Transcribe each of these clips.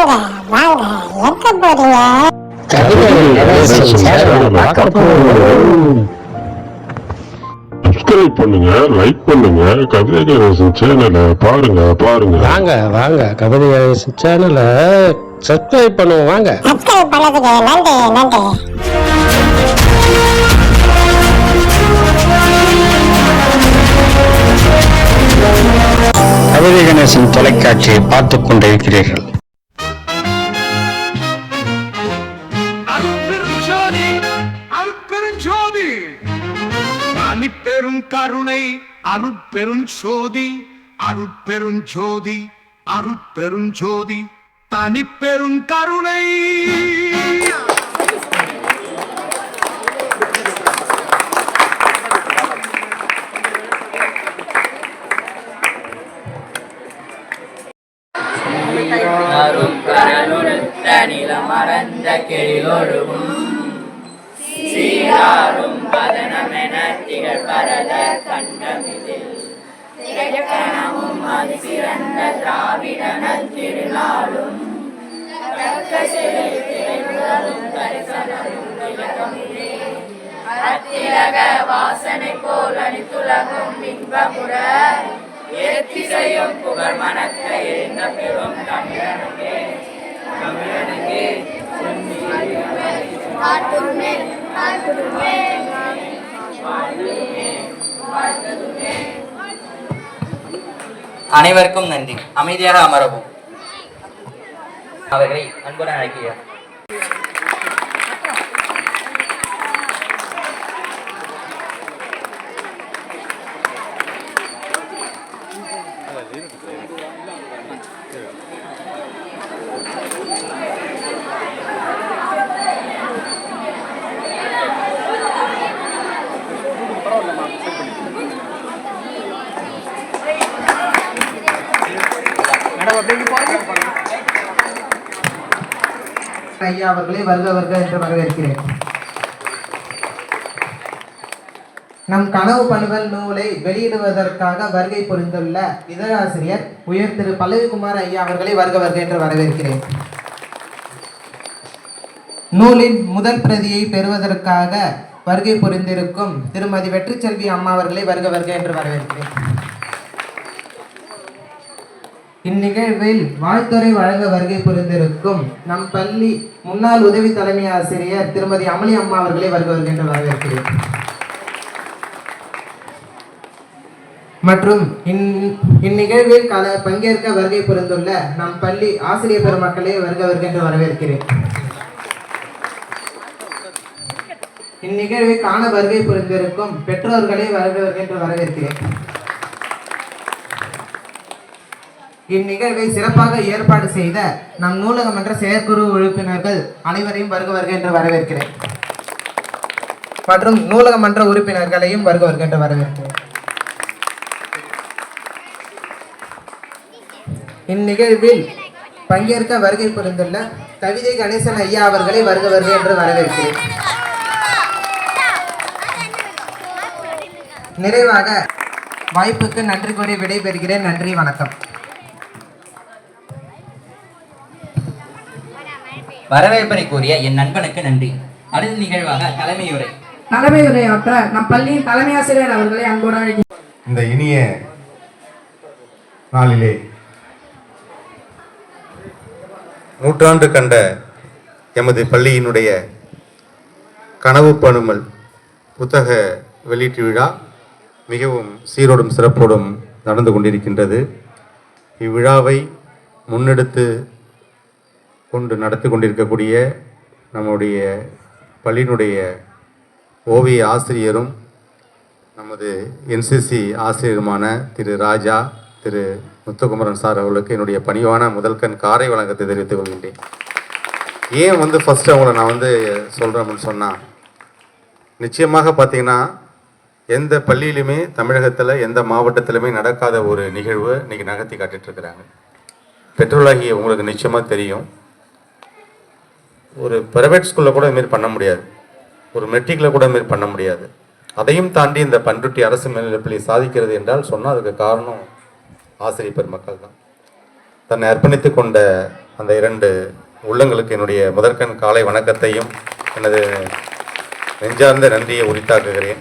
வாங்க வாங்க எங்க போறீங்க சப்ஸ்கிரைப் பண்ணுங்க லைக் பண்ணுங்க கவிதை கணேசன் சேனலை பாருங்க பாருங்க. வாங்க வாங்க கபடி கணேசன் சேனலை சப்ஸ்கிரைப் பண்ணுவோம் வாங்க. சப்ஸ்கிரைப் பண்ணதுக்கு நன்றி நன்றி. கவிதை கணேசன் தொலைக்காட்சியை பார்த்துக் கொண்டிருக்கிறீர்கள். கருணை அருட்பெருஞ்சோதி அருட்பெருஞ்சோதி அருட்பெருஞ்சோதி தனிப்பெரும் கருணை. அரும் கெழிலொழுகும். சீராரும் திகழ் பரல கண்டமிதில் திரைக்கணமும் அது சிறந்த திருநாளும் தக்க தரிசனமும் அத்திலக வாசனை போல் அணித்துலகும் இன்பமுற ஏத்திசையும் புகழ் மனத்தை இருந்த பெரும் தமிழனுக்கே தமிழனுக்கே அனைவருக்கும் நன்றி அமைதியாக அமரவும் அவர்களை அன்புடன் அழைக்கிறேன் ஐயா அவர்களை வருக வருக என்று வரவேற்கிறேன். நம் கனவு பணுவல் நூலை வெளியிடுவதற்காக வருகை புரிந்துள்ள இதழாசிரியர் உயர் திரு பல்லவிக்குமார் ஐயா அவர்களை வருக வருக என்று வரவேற்கிறேன். நூலின் முதல் பிரதியை பெறுவதற்காக வருகை புரிந்திருக்கும் திருமதி வெற்றிச்செல்வி அம்மா அவர்களை வருக வருக என்று வரவேற்கிறேன். இந்நிகழ்வில் வாழ்த்துறை வழங்க வருகை புரிந்திருக்கும் நம் பள்ளி முன்னாள் உதவி தலைமை ஆசிரியர் திருமதி அமளி அம்மா அவர்களை வருக வருகின்ற என்று வரவேற்கிறேன். மற்றும் இந்- இந்நிகழ்வில் கல பங்கேற்க வருகை புரிந்துள்ள நம் பள்ளி ஆசிரியர் பெருமக்களை வருக வருகின்ற வரவேற்கிறேன். இந்நிகழ்வை காண வருகை புரிந்திருக்கும் பெற்றோர்களை வருக வருகின்ற வரவேற்கிறேன். இந்நிகழ்வை சிறப்பாக ஏற்பாடு செய்த நம் நூலகம் என்ற செயற்குழு உறுப்பினர்கள் அனைவரையும் வருக வருக என்று வரவேற்கிறேன். மற்றும் நூலகமன்ற உறுப்பினர்களையும் வருக வருக என்று வரவேற்கிறேன். இந்நிகழ்வில் பங்கேற்க வருகை புரிந்துள்ள கவிதை கணேசன் ஐயா அவர்களை வருக வருக என்று வரவேற்கிறேன். நிறைவாக வாய்ப்புக்கு நன்றி கூறி விடைபெறுகிறேன். நன்றி வணக்கம். வரவேற்பனை கூறிய என் நண்பனுக்கு நன்றி. அடுத்த நிகழ்வாக தலைமையுரை. தலைமை உரையாற்ற நம் பள்ளியின் தலைமை ஆசிரியர் அவர்களை அன்போடு இந்த இனிய நாளிலே நூற்றாண்டு கண்ட எமது பள்ளியினுடைய கனவு பணுமல் புத்தக வெளியீட்டு விழா மிகவும் சீரோடும் சிறப்போடும் நடந்து கொண்டிருக்கின்றது. இவ்விழாவை முன்னெடுத்து கொண்டு நடத்தி கொண்டிருக்கக்கூடிய நம்முடைய பள்ளியினுடைய ஓவிய ஆசிரியரும் நமது என்சிசி ஆசிரியருமான திரு ராஜா திரு முத்துக்குமரன் சார் அவர்களுக்கு என்னுடைய பணிவான முதல்கண் காரை வழங்கத்தை தெரிவித்துக் கொள்கின்றேன். ஏன் வந்து ஃபஸ்ட்டு அவங்கள நான் வந்து சொல்கிறேன் அப்படின்னு சொன்னால் நிச்சயமாக பார்த்தீங்கன்னா எந்த பள்ளியிலுமே தமிழகத்தில் எந்த மாவட்டத்திலுமே நடக்காத ஒரு நிகழ்வு இன்னைக்கு நகர்த்தி காட்டிட்டு இருக்கிறாங்க. உங்களுக்கு நிச்சயமாக தெரியும். ஒரு ப்ரைவேட் ஸ்கூலில் கூட இதுமாரி பண்ண முடியாது. ஒரு மெட்ரிக்கில் கூட இதுமாரி பண்ண முடியாது. அதையும் தாண்டி இந்த பண்ருட்டி அரசு மேல்நிலைப்பள்ளி சாதிக்கிறது என்றால் சொன்னால் அதுக்கு காரணம் ஆசிரியர் பெருமக்கள் தான். தன்னை அர்ப்பணித்து கொண்ட அந்த இரண்டு உள்ளங்களுக்கு என்னுடைய முதற்கண் காலை வணக்கத்தையும் எனது நெஞ்சார்ந்த நன்றியை உரித்தாக்குகிறேன்.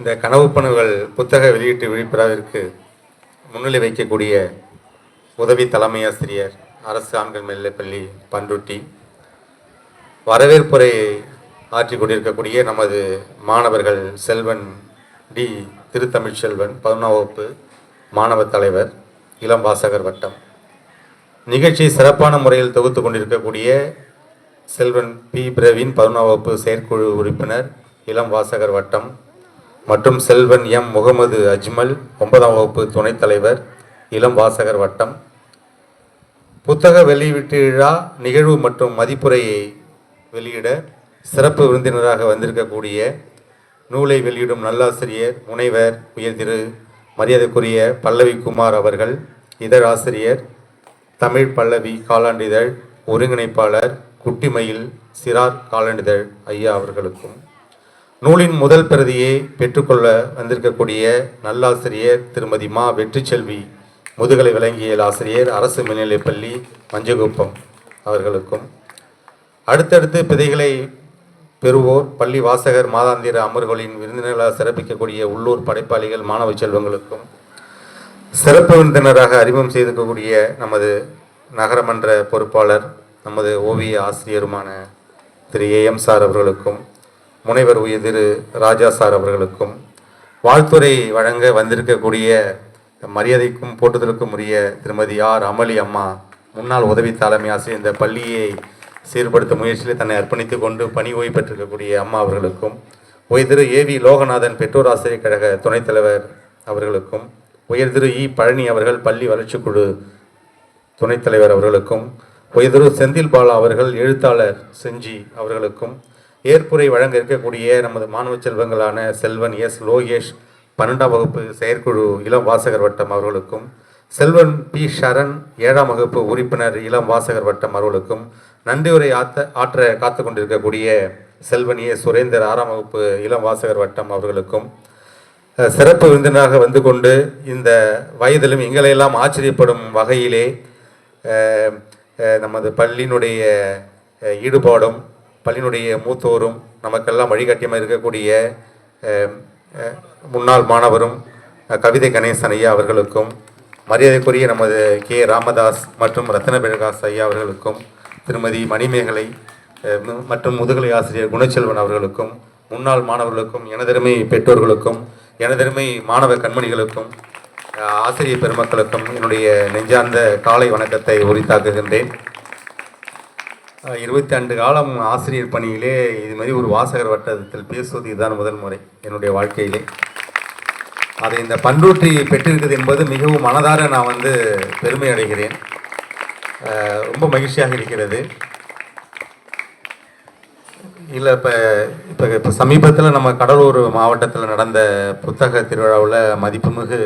இந்த கனவு பணுகள் புத்தக வெளியீட்டு விழிப்புணர்விற்கு முன்னிலை வைக்கக்கூடிய உதவி தலைமை ஆசிரியர் அரசு ஆண்கள் மேல்நிலைப்பள்ளி பண்ருட்டி. வரவேற்புரை ஆற்றி கொண்டிருக்கக்கூடிய நமது மாணவர்கள் செல்வன் டி திருத்தமிழ்ச்செல்வன் பதினொன்றாம் வகுப்பு மாணவ தலைவர் இளம் வாசகர் வட்டம். நிகழ்ச்சியை சிறப்பான முறையில் தொகுத்து கொண்டிருக்கக்கூடிய செல்வன் பி பிரவீன் பதினொன்றாம் வகுப்பு செயற்குழு உறுப்பினர் இளம் வாசகர் வட்டம். மற்றும் செல்வன் எம் முகமது அஜ்மல் ஒன்பதாம் வகுப்பு துணைத் தலைவர் இளம் வாசகர் வட்டம். புத்தக வெளியீட்டு விழா நிகழ்வு மற்றும் மதிப்புரையை வெளியிட சிறப்பு விருந்தினராக வந்திருக்கக்கூடிய நூலை வெளியிடும் நல்லாசிரியர் முனைவர் உயர் திரு மரியாதைக்குரிய பல்லவி குமார் அவர்கள் இதழாசிரியர் தமிழ் பல்லவி காலாண்டிதழ் ஒருங்கிணைப்பாளர் குட்டிமயில் சிறார் காலாண்டிதழ் ஐயா அவர்களுக்கும். நூலின் முதல் பிரதியை பெற்றுக்கொள்ள வந்திருக்கக்கூடிய நல்லாசிரியர் திருமதி மா வெற்றிச்செல்வி முதுகலை விளங்கியல் ஆசிரியர் அரசு மேல்நிலைப்பள்ளி மஞ்சகுப்பம் அவர்களுக்கும். அடுத்தடுத்து பிதைகளை பெறுவோர் பள்ளி வாசகர் மாதாந்திர அமர்வுகளின் விருந்தினர்களாக சிறப்பிக்கக்கூடிய உள்ளூர் படைப்பாளிகள் மாணவ செல்வங்களுக்கும். சிறப்பு விருந்தினராக அறிமுகம் செய்திருக்கக்கூடிய நமது நகரமன்ற பொறுப்பாளர் நமது ஓவிய ஆசிரியருமான திரு ஏ எம் சார் அவர்களுக்கும் முனைவர் உயர் திரு ராஜா சார் அவர்களுக்கும் வாழ்த்துறை வழங்க வந்திருக்கக்கூடிய மரியாதைக்கும் போட்டுதலுக்கும் உரிய திருமதி ஆர் அமளி அம்மா முன்னாள் உதவி தலைமை ஆசிரியர் இந்த பள்ளியை சீர்படுத்த முயற்சியில் தன்னை அர்ப்பணித்துக் கொண்டு பணி ஓய்வு பெற்றிருக்கக்கூடிய அம்மா அவர்களுக்கும் உயர் திரு ஏ வி லோகநாதன் பெற்றோர் ஆசிரியர் கழக துணைத் தலைவர் அவர்களுக்கும் உயர் திரு இ பழனி அவர்கள் பள்ளி வளர்ச்சிக்குழு துணைத் தலைவர் அவர்களுக்கும் உயர் திரு செந்தில் பாலா அவர்கள் எழுத்தாளர் செஞ்சி அவர்களுக்கும் ஏற்புரை வழங்க இருக்கக்கூடிய நமது மாணவ செல்வங்களான செல்வன் எஸ் லோகேஷ் பன்னெண்டாம் வகுப்பு செயற்குழு இளம் வாசகர் வட்டம் அவர்களுக்கும் செல்வன் பி. ஷரண் ஏழாம் வகுப்பு உறுப்பினர் இளம் வாசகர் வட்டம் அவர்களுக்கும் நன்றியுரை ஆத்த ஆற்ற காத்து கொண்டிருக்கக்கூடிய செல்வன் ஏ. சுரேந்தர் ஆறாம் வகுப்பு இளம் வாசகர் வட்டம் அவர்களுக்கும் சிறப்பு விருந்தினராக வந்து கொண்டு இந்த வயதிலும் எங்களையெல்லாம் ஆச்சரியப்படும் வகையிலே நமது பள்ளியினுடைய ஈடுபாடும் பள்ளியினுடைய மூத்தோரும் நமக்கெல்லாம் வழிகாட்டியமாக இருக்கக்கூடிய முன்னாள் மாணவரும் கவிதை கணேசன் ஐயா அவர்களுக்கும் மரியாதைக்குரிய நமது கே. ராமதாஸ் மற்றும் ரத்ன பிரகாஷ் ஐயா அவர்களுக்கும் திருமதி மணிமேகலை மற்றும் முதுகலை ஆசிரியர் குணச்செல்வன் அவர்களுக்கும் முன்னாள் மாணவர்களுக்கும் எனதருமை பெற்றோர்களுக்கும் எனதருமை மாணவ கண்மணிகளுக்கும் ஆசிரியர் பெருமக்களுக்கும் என்னுடைய நெஞ்சார்ந்த காலை வணக்கத்தை உரித்தாக்குகின்றேன். இருபத்தி ஆண்டு காலம் ஆசிரியர் பணியிலே இது மாதிரி ஒரு வாசகர் வட்டத்தில் பேசுவது இதுதான் முதல் முறை என்னுடைய வாழ்க்கையிலே. அதை இந்த பண்ருட்டி பெற்றிருக்கிறது என்பது மிகவும் மனதார நான் வந்து பெருமை அடைகிறேன். ரொம்ப மகிழ்ச்சியாக இருக்கிறது. இல்லை இப்போ இப்போ இப்போ சமீபத்தில் நம்ம கடலூர் மாவட்டத்தில் நடந்த புத்தக திருவிழாவில் மதிப்புமிகு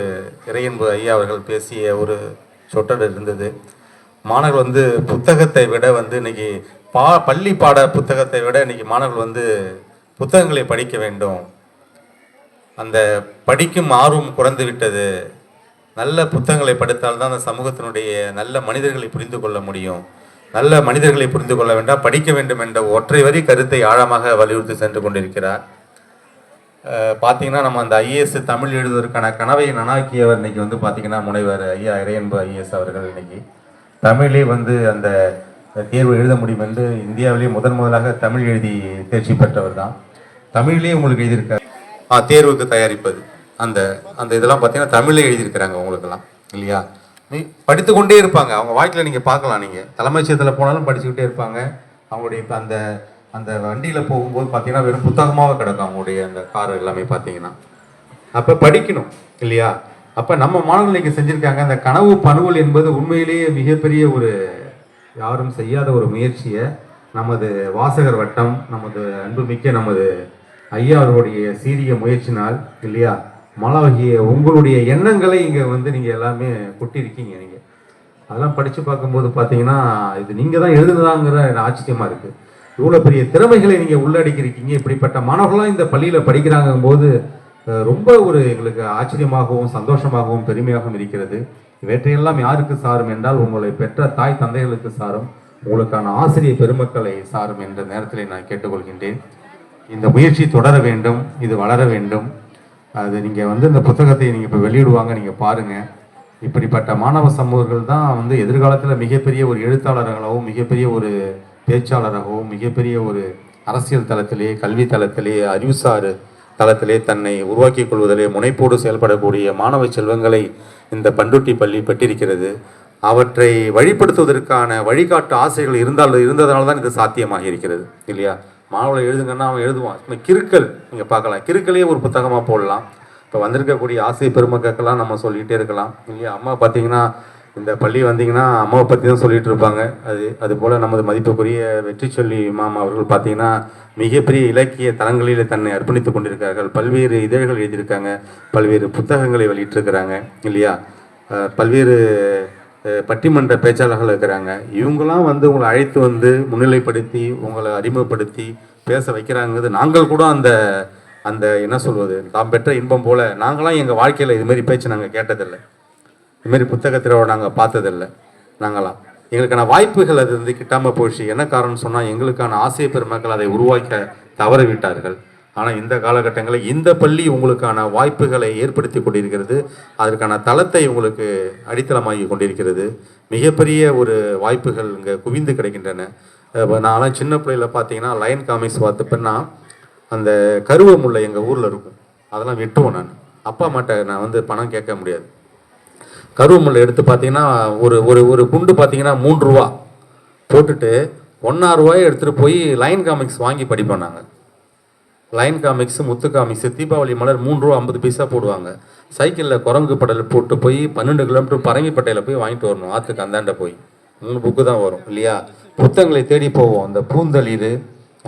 இறையன்பு ஐயா அவர்கள் பேசிய ஒரு சொற்றொடர் இருந்தது. மாணவர்கள் வந்து புத்தகத்தை விட வந்து இன்னைக்கு பா பள்ளி பாட புத்தகத்தை விட இன்னைக்கு மாணவர்கள் வந்து புத்தகங்களை படிக்க வேண்டும். அந்த படிக்கும் ஆர்வம் குறைந்து விட்டது. நல்ல புத்தகங்களை படித்தால் தான் அந்த சமூகத்தினுடைய நல்ல மனிதர்களை புரிந்து கொள்ள முடியும். நல்ல மனிதர்களை புரிந்து கொள்ள வேண்டாம். படிக்க வேண்டும் என்ற ஒற்றை வரி கருத்தை ஆழமாக வலியுறுத்தி சென்று கொண்டிருக்கிறார். பார்த்தீங்கன்னா நம்ம அந்த ஐஏஎஸ் தமிழ் எழுதுவதற்கான கனவை நனாக்கியவர் இன்னைக்கு வந்து பார்த்தீங்கன்னா முனைவர் ஐயா இறையன்பு ஐஏஎஸ் அவர்கள் இன்னைக்கு. தமிழே வந்து அந்த தேர்வு எழுத முடியும் என்று இந்தியாவிலேயே முதன் முதலாக தமிழ் எழுதி தேர்ச்சி பெற்றவர் தான். தமிழ்லேயே உங்களுக்கு எழுதியிருக்கார் தேர்வுக்கு தயாரிப்பது. அந்த அந்த இதெல்லாம் பார்த்தீங்கன்னா தமிழில் எழுதியிருக்கிறாங்க உங்களுக்கெல்லாம் இல்லையா? நீ படித்து கொண்டே இருப்பாங்க. அவங்க வாழ்க்கையில் நீங்கள் பார்க்கலாம். நீங்கள் தலைமைச்சத்தில் போனாலும் படிச்சுக்கிட்டே இருப்பாங்க. அவங்களுடைய இப்போ அந்த அந்த வண்டியில் போகும்போது பார்த்தீங்கன்னா வெறும் புத்தகமாக கிடக்கும் அவங்களுடைய அந்த கார் எல்லாமே பார்த்தீங்கன்னா அப்போ படிக்கணும் இல்லையா? அப்போ நம்ம மாணவர்களுக்கு செஞ்சுருக்காங்க. அந்த கனவு பணுவல் என்பது உண்மையிலேயே மிகப்பெரிய ஒரு யாரும் செய்யாத ஒரு முயற்சியை. நமது வாசகர் வட்டம் நமது அன்புமிக்க நமது ஐயா அவர்களுடைய சீரிய முயற்சினால் இல்லையா? மாணவகிய உங்களுடைய எண்ணங்களை இங்கே வந்து நீங்கள் எல்லாமே கொட்டியிருக்கீங்க நீங்கள் அதெல்லாம் படித்து பார்க்கும்போது பார்த்தீங்கன்னா இது நீங்கள் தான் எழுதுனதாங்கிற ஆச்சரியமாக இருக்குது இவ்வளோ பெரிய திறமைகளை நீங்கள் உள்ளடக்கியிருக்கீங்க இப்படிப்பட்ட மாணவர்களாக இந்த பள்ளியில் படிக்கிறாங்கும் போது ரொம்ப ஒரு எங்களுக்கு ஆச்சரியமாகவும் சந்தோஷமாகவும் பெருமையாகவும் இருக்கிறது. இவற்றையெல்லாம் யாருக்கு சாரும் என்றால் உங்களை பெற்ற தாய் தந்தைகளுக்கு சாரும் உங்களுக்கான ஆசிரியர் பெருமக்களை சாரும் என்ற நேரத்தில் நான் கேட்டுக்கொள்கின்றேன். இந்த முயற்சி தொடர வேண்டும் இது வளர வேண்டும். அது நீங்கள் வந்து இந்த புத்தகத்தை நீங்கள் இப்போ வெளியிடுவாங்க நீங்கள் பாருங்கள் இப்படிப்பட்ட மாணவ சமூகங்கள் தான் வந்து எதிர்காலத்தில் மிகப்பெரிய ஒரு எழுத்தாளர்களாகவும் மிகப்பெரிய ஒரு பேச்சாளராகவும் மிகப்பெரிய ஒரு அரசியல் தளத்திலே கல்வி தளத்திலே அறிவுசார் தளத்திலே தன்னை உருவாக்கிக் கொள்வதிலே முனைப்போடு செயல்படக்கூடிய மாணவ செல்வங்களை இந்த பண்டுட்டி பள்ளி பெற்றிருக்கிறது. அவற்றை வழிப்படுத்துவதற்கான வழிகாட்டு ஆசைகள் இருந்தால் இருந்ததனால தான் இது சாத்தியமாக இருக்கிறது இல்லையா? மாணவர்கள் எழுதுங்கன்னா அவன் எழுதுவான். இப்போ கிறுக்கல் நீங்கள் பார்க்கலாம். கிறுக்கலே ஒரு புத்தகமாக போடலாம். இப்போ வந்திருக்கக்கூடிய ஆசை பெருமக்கெல்லாம் நம்ம சொல்லிகிட்டே இருக்கலாம். இல்லையா அம்மா பார்த்தீங்கன்னா இந்த பள்ளி வந்தீங்கன்னா அம்மாவை பற்றி தான் சொல்லிகிட்டு இருப்பாங்க. அது அது போல் நமது மதிப்புக்குரிய வெற்றி சொல்லி மாமா அவர்கள் பார்த்தீங்கன்னா மிகப்பெரிய இலக்கிய தளங்களில் தன்னை அர்ப்பணித்து கொண்டிருக்கார்கள் பல்வேறு இதழ்கள் எழுதியிருக்காங்க. பல்வேறு புத்தகங்களை வெளியிட்டிருக்கிறாங்க. இல்லையா? பல்வேறு பட்டிமன்ற பேச்சாளர்கள் இருக்கிறாங்க. இவங்களாம் வந்து உங்களை அழைத்து வந்து முன்னிலைப்படுத்தி உங்களை அறிமுகப்படுத்தி பேச வைக்கிறாங்கிறது நாங்கள் கூட அந்த அந்த என்ன சொல்வது தாம் பெற்ற இன்பம் போல நாங்களாம் எங்கள் வாழ்க்கையில் இதுமாரி பேச்சு நாங்கள் கேட்டதில்லை. இதுமாரி புத்தகத்தில் நாங்கள் பார்த்ததில்லை நாங்களாம். எங்களுக்கான வாய்ப்புகள் அது வந்து கிட்டாமல் போயிடுச்சு என்ன காரணம் சொன்னால் எங்களுக்கான ஆசிய பெருமக்கள் அதை உருவாக்க தவறவிட்டார்கள். ஆனால் இந்த காலகட்டங்களில் இந்த பள்ளி உங்களுக்கான வாய்ப்புகளை ஏற்படுத்தி கொண்டிருக்கிறது. அதற்கான தளத்தை உங்களுக்கு அடித்தளமாகி கொண்டிருக்கிறது. மிகப்பெரிய ஒரு வாய்ப்புகள் இங்கே குவிந்து கிடைக்கின்றன. இப்போ நான்லாம் சின்ன பிள்ளையில பார்த்தீங்கன்னா லைன் காமிக்ஸ் பார்த்துப்பேன்னா அந்த கருவ முல்லை எங்கள் ஊரில் இருக்கும். அதெல்லாம் வெட்டுவோம் நான். அப்பா அம்மாட்ட நான் வந்து பணம் கேட்க முடியாது. கருவமுல்லை எடுத்து பார்த்தீங்கன்னா ஒரு ஒரு ஒரு குண்டு பார்த்தீங்கன்னா மூன்று ரூபா போட்டுட்டு ஒன்றா ரூபாயை எடுத்துகிட்டு போய் லைன் காமிக்ஸ் வாங்கி படிப்போம் நாங்கள் Lion comics Muthu comics Deepavali மலர் மூணு ரூபா ஐம்பது பைசா போடுவாங்க. சைக்கிளில் குரங்கு படல் போட்டு போய் பன்னெண்டு கிலோமீட்டர் பரங்கிப்பட்டையில் போய் வாங்கிட்டு வரணும். ஆற்றுக்கு அந்தாண்ட போய். மூணு புக்கு தான் வரும் இல்லையா? புத்தகங்களை தேடி போவோம். அந்த பூந்தளிர்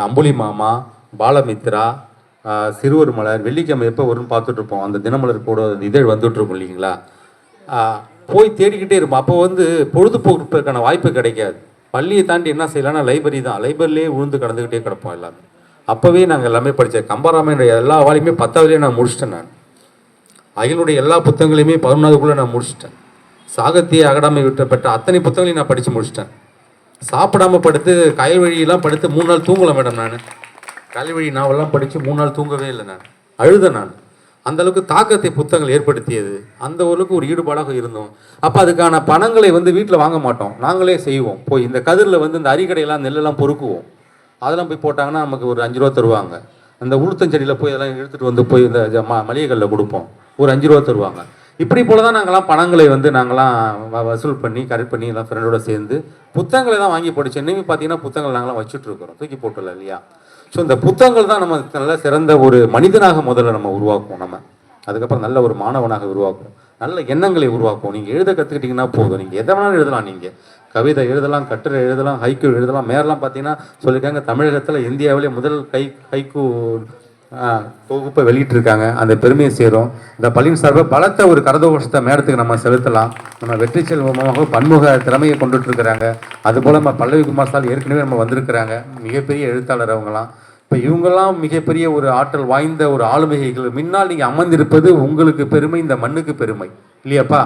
அம்புலி மாமா பாலமித்ரா சிறுவர் மலர் வெள்ளிக்கிழமை எப்போ வரும்னு பார்த்துட்ருப்போம் அந்த தினமலர் கூட இதழ் வந்துட்டுருக்கும் இல்லைங்களா? போய் தேடிக்கிட்டே இருப்போம். அப்போ வந்து பொழுதுபோக்குக்கான வாய்ப்பு கிடைக்காது. பள்ளியை தாண்டி என்ன செய்யலாம்னா லைப்ரரி தான். லைப்ரரியிலே உழுந்து கடந்துக்கிட்டே கிடப்போம் எல்லாமே அப்போவே நாங்கள் எல்லாமே படித்தேன் கம்பராமன் எல்லா வாலையுமே பத்தாவதுலேயே நான் முடிச்சிட்டேன் நான். அகிலுடைய எல்லா புத்தகங்களையுமே பதினொன்றாவதுக்குள்ளே நான் முடிச்சிட்டேன். சாகித்ய அகாடமி விட்ட பெற்ற அத்தனை புத்தகங்களையும் நான் படித்து முடிச்சிட்டேன். சாப்பிடாம படுத்து கயல் வழியெல்லாம் படுத்து மூணு நாள் தூங்கலை மேடம் நான். கயல் வழி நாவெல்லாம் படித்து மூணு நாள் தூங்கவே இல்லை நான். அழுதேன் நான். அந்தளவுக்கு தாக்கத்தை புத்தகங்கள் ஏற்படுத்தியது. அந்த அளவுக்கு ஒரு ஈடுபாடாக இருந்தோம். அப்போ அதுக்கான பணங்களை வந்து வீட்டில் வாங்க மாட்டோம். நாங்களே செய்வோம். போய் இந்த கதிரில் வந்து இந்த அரிக்கடையெல்லாம் நெல்லெல்லாம் பொறுக்குவோம். அதெல்லாம் போய் போட்டாங்கன்னா நமக்கு ஒரு அஞ்சு ரூபா தருவாங்க. அந்த உளுத்தஞ்செடியில் போய் அதெல்லாம் எடுத்துகிட்டு வந்து போய் இந்த ஜ- ம மளிகைகளில் கொடுப்போம். ஒரு அஞ்சு ரூபா தருவாங்க. இப்படி போல தான் நாங்களாம் பணங்களை வந்து நாங்களாம் வ- வசூல் பண்ணி கரெக்ட் பண்ணி எல்லாம் ஃப்ரெண்டோட சேர்ந்து புத்தகங்களை தான் வாங்கி படித்தோம் இன்னும் பார்த்தீங்கன்னா புத்தகங்கள் நாங்களாம் வச்சுட்ருக்குறோம் தூக்கி போட்டல இல்லையா? ஸோ இந்த புத்தகங்கள் தான் நம்ம நல்ல சிறந்த ஒரு மனிதனாக முதல்ல நம்ம உருவாக்குவோம் நம்ம. அதுக்கப்புறம் நல்ல ஒரு மாணவனாக உருவாக்குவோம். நல்ல எண்ணங்களை உருவாக்குவோம். நீங்கள் எழுத கற்றுக்கிட்டிங்கன்னா போதும். நீங்கள் எதை வேணாலும் எழுதலாம் நீங்கள் கவிதை எழுதலாம் கட்டுரை எழுதலாம் ஹைக்கூ எழுதலாம் மேலாம் பார்த்தீங்கன்னா சொல்லியிருக்காங்க தமிழகத்தில் இந்தியாவிலே முதல் கை ஹைக்கூ தொகுப்பை வெளியிட்டிருக்காங்க. அந்த பெருமையை சேரும். இந்த பள்ளியின் சார்பாக பலத்த ஒரு கரதோஷத்தை மேடத்துக்கு நம்ம செலுத்தலாம். நம்ம வெற்றி செல்வமாக பன்முக திறமையை கொண்டுட்டு இருக்கிறாங்க அதுபோல் நம்ம பல்லவி குமார் ஏற்கனவே நம்ம வந்திருக்கிறாங்க. மிகப்பெரிய எழுத்தாளர் அவங்களாம் இப்போ இவங்கெல்லாம் மிகப்பெரிய ஒரு ஆற்றல் வாய்ந்த ஒரு ஆளுமைகள். முன்னால் நீங்கள் அமர்ந்திருப்பது உங்களுக்கு பெருமை இந்த மண்ணுக்கு பெருமை. இல்லையாப்பா?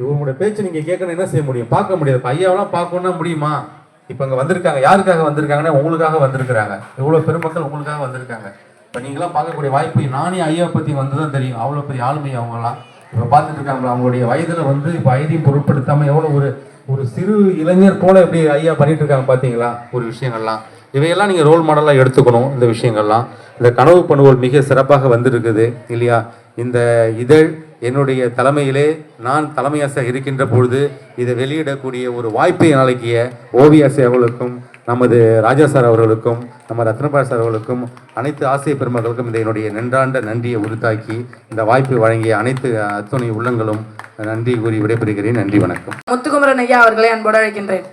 இவங்களுடைய பேச்சு நீங்க கேட்கணும் என்ன செய்ய முடியும்? பார்க்க முடியாது. ஐயாவெல்லாம் பார்க்கணும்னா முடியுமா? இப்ப இங்க வந்திருக்காங்க. யாருக்காக வந்திருக்காங்கன்னா உங்களுக்காக வந்திருக்கிறாங்க. எவ்வளவு பெருமக்கள் உங்களுக்காக வந்திருக்காங்க. இப்ப நீங்களாம் பார்க்கக்கூடிய வாய்ப்பு நானே ஐயாவை பத்தி வந்துதான் தெரியும். அவ்வளவு பெரிய ஆளுமை அவங்கலாம் இப்ப பார்த்துட்டு இருக்காங்களா? அவங்களுடைய வயதுல வந்து இப்ப ஐடியும் பொருட்படுத்தாம எவ்வளவு ஒரு ஒரு சிறு இளைஞர் போல எப்படி ஐயா பண்ணிட்டு இருக்காங்க பாத்தீங்களா? ஒரு விஷயங்கள்லாம். இவையெல்லாம் நீங்க ரோல் மாடலாக எடுத்துக்கணும் இந்த விஷயங்கள்லாம். இந்த கனவு பணுவோல் மிக சிறப்பாக வந்திருக்குது இல்லையா? இந்த இதழ் என்னுடைய தலைமையிலே நான் தலைமையாசிரியர் இருக்கின்ற பொழுது இதை வெளியிடக்கூடிய ஒரு வாய்ப்பை நல்கிய ஓவியாசி அவர்களுக்கும் நமது ராஜா சார் அவர்களுக்கும் நம்ம ரத்னபால் சார் அவர்களுக்கும் அனைத்து ஆசிரியர் பெருமக்களுக்கும் இந்த என்னுடைய நன்றாண்ட நன்றியை உரித்தாக்கி இந்த வாய்ப்பை வழங்கிய அனைத்து அத்துணை உள்ளங்களும் நன்றி கூறி விடைபெறுகிறேன். நன்றி வணக்கம். முத்துக்குமரன் ஐயா அவர்களை அன்போடு அழைக்கின்றேன்.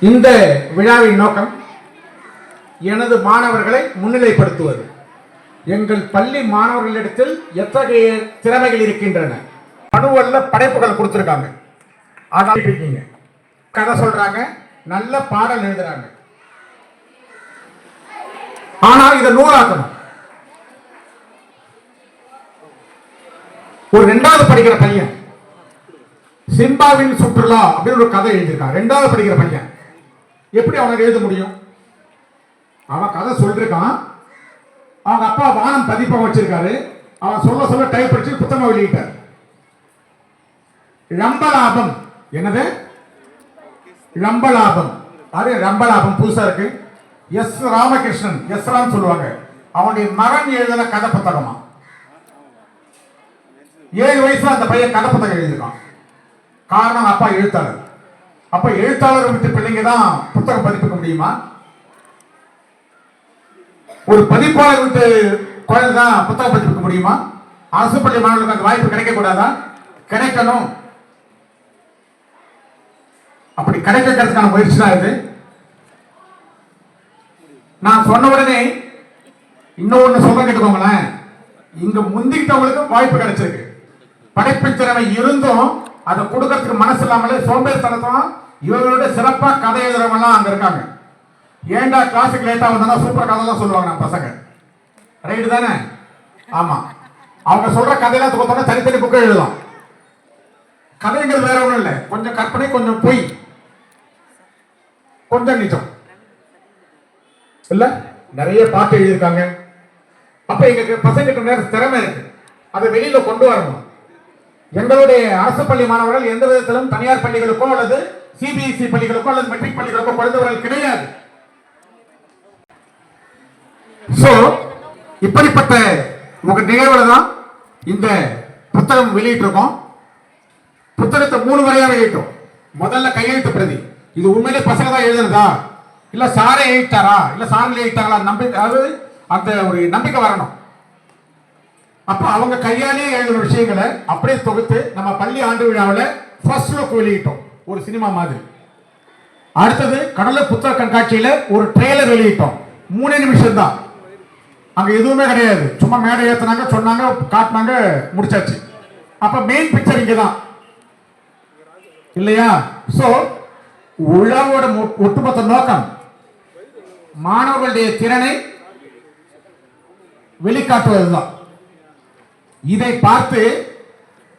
இந்த விழாவின் நோக்கம் எனது மாணவர்களை முன்னிலைப்படுத்துவது. எங்கள் பள்ளி மாணவர்களிடத்தில் எத்தகைய திறமைகள் இருக்கின்றன? மனுவல்ல படைப்புகள் கொடுத்துருக்காங்க. ஆனால் இருக்கீங்க. கதை சொல்றாங்க. நல்ல பாடல் எழுதுறாங்க. ஆனால் இதை நூலாக்கணும். ஒரு ரெண்டாவது படிக்கிற பையன். சிம்பாவின் சுற்றுலா அப்படின்னு ஒரு கதை எழுதியிருக்கான். ரெண்டாவது படிக்கிற பையன். எப்படி அவனுக்கு எழுத முடியும்? அவன் கதை சொல்லிருக்கான். அவங்க அப்பா வானம் பதிப்பகம் வச்சிருக்காரு. அவன் சொல்ல சொல்ல டைப் அடிச்சு புத்தகம் வெளியிட்டார் ரம்பலாபம். என்னது? ரம்பலாபம். அது ரம்பலாபம். புதுசா இருக்கு. எஸ் ராமகிருஷ்ணன். எஸ் ராம் சொல்லுவாங்க. அவனுடைய மகன் எழுதின கதை புத்தகமா? ஏழு வயசுல அந்த பையன் கதை புத்தகம் எழுதியிருக்கான். காரணம் அப்பா எழுத்தாளர். அப்ப எழுத்தாளர் விட்டு பிள்ளைங்க தான் புத்தகம் பதிப்பிக்க முடியுமா? ஒரு பதிப்பாளர் விட்டு குழந்தை தான் புத்தகம் பதிப்பிக்க முடியுமா? அரசு பள்ளி மாணவர்களுக்கு அந்த வாய்ப்பு கிடைக்க கூடாதா கிடைக்கணும். அப்படி கிடைக்க முயற்சி தான் இது. நான் சொன்ன உடனே இன்னொன்னு சொல்ல கேட்டுக்கோங்களேன். இங்க முந்திக்கிட்டவங்களுக்கு வாய்ப்பு கிடைச்சிருக்கு. படைப்பு திறமை இருந்தும் அதை கொடுக்கறதுக்கு மனசு இல்லாமலே சோம்பேறித்தனத்தும் இவங்களோட சிறப்பா கதை எழுதுறவங்க அங்க இருக்காங்க. ஏன்டா கிளாஸுக்கு லேட்டா வந்தா சூப்பர் கதை தான் சொல்லுவாங்க நம்ம பசங்க. ரைட்டு தானே? ஆமா. அவங்க சொல்ற கதையெல்லாம் தொகுத்தோட தனித்தனி புக்கை எழுதலாம். கதைங்கிறது வேற ஒண்ணும் இல்லை. கொஞ்சம் கற்பனை கொஞ்சம் பொய். கொஞ்சம் நிஜம். இல்ல? நிறைய பாட்டு எழுதியிருக்காங்க. அப்ப எங்களுக்கு பசங்களுக்கு நேர திறமை இருக்கு. அதை வெளியில கொண்டு வரணும். எங்களுடைய அரசு பள்ளி மாணவர்கள் எந்த விதத்திலும் தனியார் பள்ளிகளுக்கோ அல்லது சிபிஎஸ்இ பள்ளிகளுக்கோ அல்லது மெட்ரிக் பள்ளிகளுக்கோ குறைந்தவர்கள் கிடையாது. சோ இப்படிப்பட்ட உங்க நிகழ்வுல தான் இந்த புத்தகம் வெளியிட்டிருக்கோம் புத்தகத்தை மூணு முறையாக வெளியிட்டோம் முதல்ல கையெழுத்து பிரதி. இது உண்மையிலே பசங்க தான் எழுதுனதா? இல்ல சாரே எழுதிட்டாரா? இல்ல சாரில் எழுதிட்டாங்களா? நம்பிக்கை அதாவது அந்த ஒரு நம்பிக்கை வரணும். அப்ப அவங்க கையாலேயே எழுதுற விஷயங்களை அப்படியே தொகுத்து நம்ம பள்ளி ஆண்டு விழாவில் ஃபர்ஸ்ட் லுக் வெளியிட்டோம். ஒரு சினிமா மாதிரி. அடுத்தது கடலூர் புத்தக கண்காட்சியில ஒரு ட்ரெய்லர் வெளியிட்டோம். மூணே நிமிஷம் தான் அங்க எதுவுமே கிடையாது. சும்மா மேடை ஏத்துனாங்க சொன்னாங்க காட்டினாங்க முடிச்சாச்சு. அப்ப மெயின் பிக்சர் இங்கே தான் இல்லையா? சோ உழவோட மொ- ஒட்டுமொத்த நோக்கம் மாணவர்களுடைய திறனை வெளிக்காட்டுவதுதான். இதை பார்த்து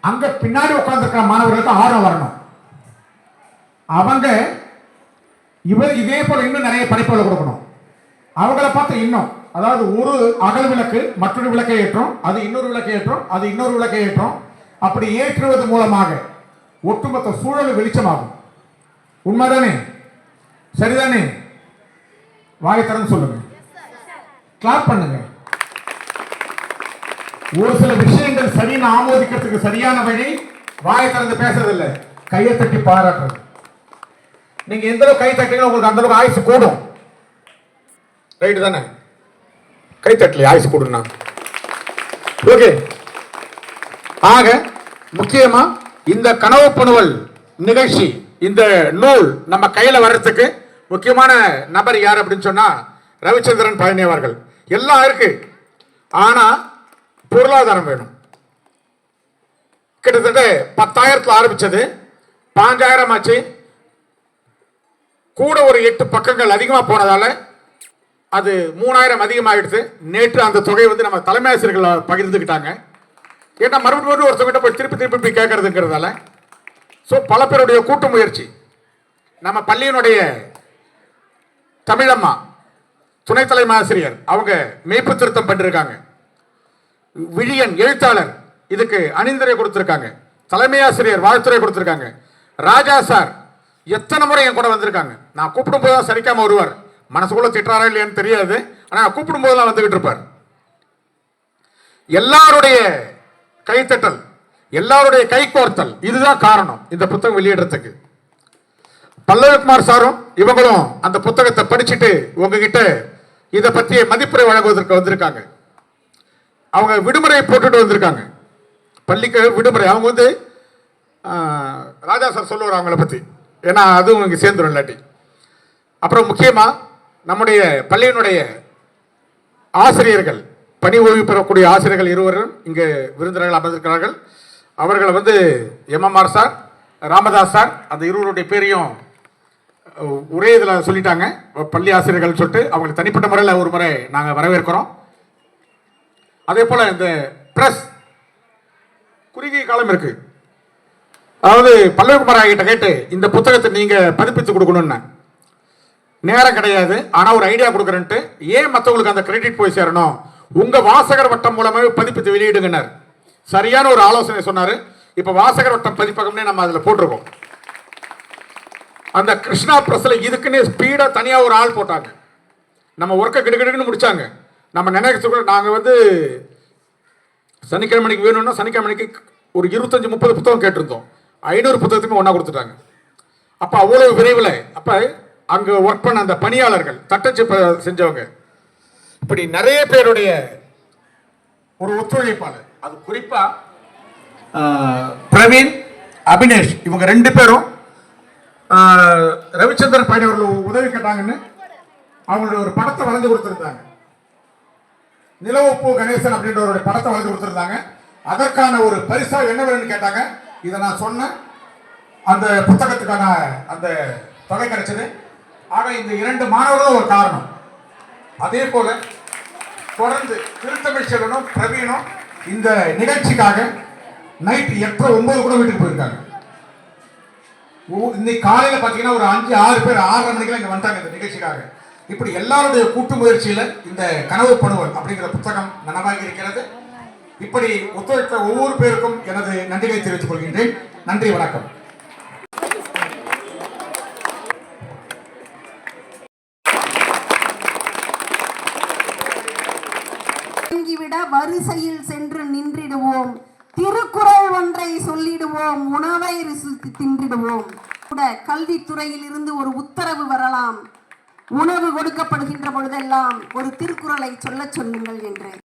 அங்க பின்னாடி உட்கார்ந்துருக்கிற மாணவர்களுக்கு ஆர்வம் வரணும். அவங்க இவர் இதே போல இன்னும் நிறைய படைப்புகளை கொடுக்கணும். அவங்கள பார்த்து இன்னும் அதாவது ஒரு அகல் விளக்கு மற்றொரு விளக்கை ஏற்றும் அது இன்னொரு விளக்கை ஏற்றும் அது இன்னொரு விளக்கை ஏற்றும். அப்படி ஏற்றுவது மூலமாக ஒட்டுமொத்த சூழல் வெளிச்சமாகும். உண்மைதானே சரிதானே? வாய் சொல்லுங்க. கிளாப் பண்ணுங்க. ஒரு சில விஷயங்கள் சரின்னு ஆமோதிக்கிறதுக்கு சரியான வழி வாயை திறந்து பேசுறது கையை தட்டி பாராட்டுறது. நீங்க எந்த அளவுக்கு கை தட்டினா உங்களுக்கு அந்த அளவுக்கு ஆயுசு கூடும். ரைட்டு தானே? கை ஆயுசு கூடுனா ஓகே. ஆக முக்கியமா இந்த கனவு பணுவல் நிகழ்ச்சி இந்த நூல் நம்ம கையில வர்றதுக்கு முக்கியமான நபர் யார் அப்படின்னு சொன்னா ரவிச்சந்திரன் பழனி அவர்கள். எல்லாம் இருக்கு. ஆனா பொருளாதாரம் வேணும். கிட்டத்தட்ட பத்தாயிரத்துல ஆரம்பிச்சது. பாஞ்சாயிரம் ஆச்சு. கூட ஒரு எட்டு பக்கங்கள் அதிகமா போனதால அது மூணாயிரம் அதிகமாகிடுச்சு நேற்று அந்த தொகை வந்து நம்ம தலைமை ஆசிரியர்கள் பகிர்ந்துக்கிட்டாங்க. ஏன்னா மறுபடியும் மறுபடியும் ஒருத்தவங்கிட்ட போய் திருப்பி திருப்பி போய் கேட்கறதுங்கிறதால. ஸோ பல பேருடைய கூட்டு முயற்சி. நம்ம பள்ளியினுடைய தமிழம்மா துணை தலைமை ஆசிரியர் அவங்க மெய்ப்பு திருத்தம் பண்ணிருக்காங்க. விழியன் எழுத்தாளர் இதுக்கு அணிந்துரை கொடுத்துருக்காங்க. தலைமை ஆசிரியர் வாழ்த்துறை கொடுத்துருக்காங்க. ராஜா சார் எத்தனை முறை என் கூட வந்திருக்காங்க. நான் கூப்பிடும் போது தான் சரிக்காம வருவார். மனசுக்குள்ள திட்டாரா இல்லையான்னு தெரியாது. ஆனால் கூப்பிடும் போதெல்லாம் வந்துகிட்டு இருப்பார். எல்லாருடைய கைத்தட்டல் எல்லாருடைய கைகோர்த்தல் இதுதான் காரணம் இந்த புத்தகம் வெளியிடுறதுக்கு. பல்லவிக்குமார் சாரும் இவங்களும் அந்த புத்தகத்தை படிச்சுட்டு உங்ககிட்ட இதை பற்றிய மதிப்புரை வழங்குவதற்கு வந்திருக்காங்க. அவங்க விடுமுறை போட்டுட்டு வந்திருக்காங்க. பள்ளிக்கு விடுமுறை. அவங்க வந்து ராஜா சார் சொல்லுவார் அவங்கள பற்றி ஏன்னா அதுவும் இங்கே சேர்ந்துடும் இல்லாட்டி. அப்புறம் முக்கியமாக நம்முடைய பள்ளியினுடைய ஆசிரியர்கள் பணி ஓய்வு பெறக்கூடிய ஆசிரியர்கள் இருவரும் இங்கே விருந்தினர்கள் அமர்ந்திருக்கிறார்கள். அவர்களை வந்து எம்எம்ஆர் சார் ராமதாஸ் சார் அந்த இருவருடைய பேரையும் ஒரே இதில் சொல்லிட்டாங்க. பள்ளி ஆசிரியர்கள் சொல்லிட்டு அவங்களை தனிப்பட்ட முறையில் ஒரு முறை நாங்கள் வரவேற்கிறோம். அதே போல் இந்த ப்ரெஸ் குறுகிய காலம் இருக்குது அதாவது பல்லவகுமார் ஆகிட்ட கேட்டு இந்த புத்தகத்தை நீங்கள் பதிப்பித்து கொடுக்கணுன்னு நேரம் கிடையாது. ஆனால் ஒரு ஐடியா கொடுக்குறேன்ட்டு ஏன் மற்றவங்களுக்கு அந்த கிரெடிட் போய் சேரணும்? உங்கள் வாசகர் வட்டம் மூலமாகவே பதிப்பித்து வெளியிடுங்கனர் சரியான ஒரு ஆலோசனை சொன்னார். இப்போ வாசகர் வட்டம் பதிப்பகம்னே நம்ம அதில் போட்டிருக்கோம். அந்த கிருஷ்ணா பிரஸ்ல இதுக்குன்னே ஸ்பீடாக தனியாக ஒரு ஆள் போட்டாங்க. நம்ம ஒர்க்கை கிடுகிடுன்னு முடித்தாங்க நம்ம நினைக்கிறதுக்குள்ள நாங்கள் வந்து சனிக்கிழமைக்கு வேணும்னா சனிக்கிழமைக்கு ஒரு இருபத்தஞ்சி முப்பது புத்தகம் கேட்டிருந்தோம். ஐநூறு புத்தகத்துக்கு ஒன்றா கொடுத்துட்டாங்க. அப்போ அவ்வளோ விரைவில் அப்போ அங்கே ஒர்க் பண்ண அந்த பணியாளர்கள் தட்டச்சு செஞ்சவங்க. இப்படி நிறைய பேருடைய ஒரு ஒத்துழைப்பாளர். அது குறிப்பா பிரவீன் அபினேஷ் இவங்க ரெண்டு பேரும் ரவிச்சந்திரன் பையன் அவர்கள் உதவி கேட்டாங்கன்னு அவங்களுடைய ஒரு படத்தை வரைஞ்சு கொடுத்துருந்தாங்க. நிலவப்பு கணேசன் அப்படின்றவருடைய படத்தை வரைஞ்சு கொடுத்துருந்தாங்க. அதற்கான ஒரு பரிசா என்ன வேணும்னு கேட்டாங்க. இதை நான் சொன்னேன். அந்த புத்தகத்துக்கான அந்த தொகை கிடைச்சது. ஆக இந்த இரண்டு மாணவர்களும் ஒரு காரணம். அதே போல தொடர்ந்து திருத்தமிழ் செல்வனும் பிரவீனும் இந்த நிகழ்ச்சிக்காக நைட் எட்டரை ஒன்பது கூட வீட்டுக்கு போயிருக்காங்க. இன்னைக்கு காலையில பாத்தீங்கன்னா ஒரு அஞ்சு ஆறு பேர் ஆறரை மணிக்கெல்லாம் இங்க வந்தாங்க இந்த நிகழ்ச்சிக்காக. இப்படி எல்லாருடைய கூட்டு முயற்சியில இந்த கனவு பணுவல் அப்படிங்கிற புத்தகம் நனவாகி இருக்கிறது. இப்படி ஒத்துழைத்த ஒவ்வொரு பேருக்கும் எனது நன்றிகளை தெரிவித்துக் கொள்கின்றேன். நன்றி வணக்கம். வரிசையில் சென்று நின்றிடுவோம். திருக்குறள் ஒன்றை சொல்லிடுவோம். உணவை ருசித்து தின்றிடுவோம். கூட கல்வித்துறையில் இருந்து ஒரு உத்தரவு வரலாம். உணவு கொடுக்கப்படுகின்ற பொழுதெல்லாம் ஒரு திருக்குறளை சொல்லச் சொல்லுங்கள் என்று